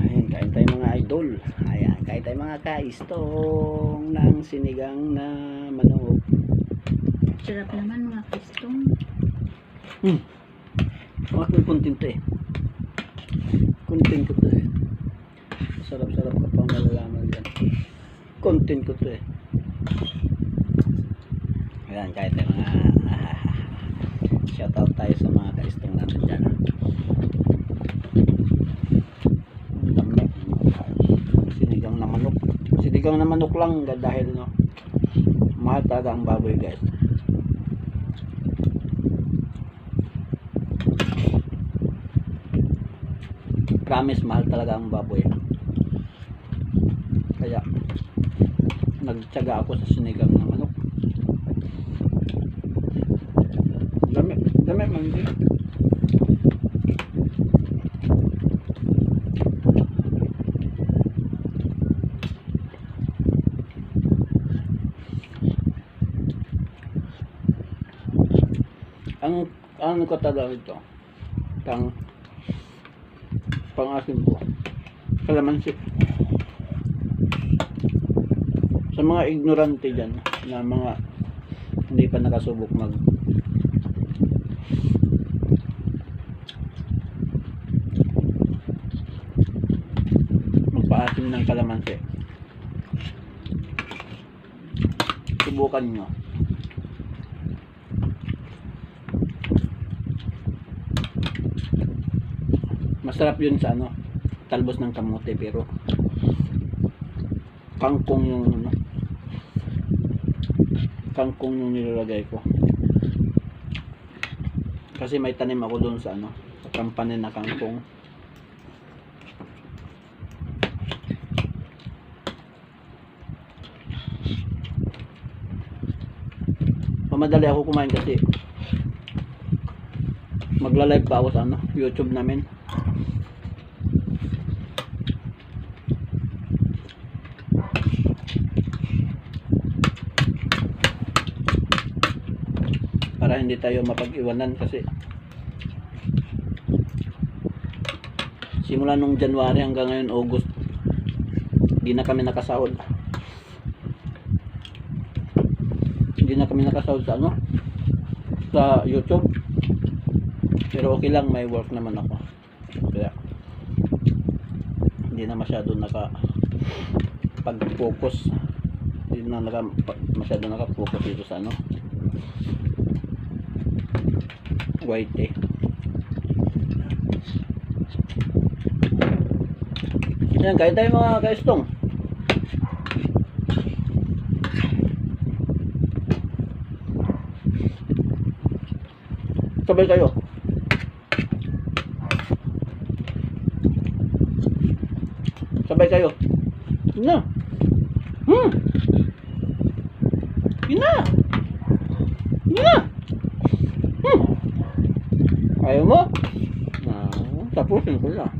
Ayan, kain tayo mga idol. Ayan, kain tayo mga kaistong ng sinigang na manok. Sarap naman mga kistong. Hmm. Mga kunting to eh. Kunting ko to eh. Sarap-sarap ka pang malalaman yan. Content ko to eh. Ayan, kahit tayo mga shoutout tayo sa mga kaistong natin dyan. ah. Ang dami. Sinigang na manok. Sinigang na manok lang dahil no. Mahal talaga ang baboy guys. promise mahal talaga ang baboy kaya nagtyaga ako sa sinigang ng manok dami dami man ano ko talaga ito? Pang pang-asim ko kalamansi sa mga ignorante dyan na mga hindi pa nakasubok mag magpaasim ng kalamansi. Subukan nyo masarap yun sa ano talbos ng kamote pero kangkong yung ano kangkong yung nilalagay ko. Kasi may tanim ako doon sa ano sa kampanya na kangkong. Mamadali ako kumain kasi magla-live pa sa ano, YouTube namin? Para hindi tayo mapag-iwanan kasi simula nung January hanggang ngayon August hindi na kami nakasahod. Hindi na kami nakasahod sa ano sa YouTube pero okay lang may work naman ako. Kaya hindi na masyado naka pag-focus. Hindi na naka, masyado naka-focus dito sa ano white eh. Yan kain tayo mga kaistong sabay kayo sabay kayo. Yun na. Hmm. Yun na. Yun na. Hmm. Ayaw mo? Ah, tapusin ko na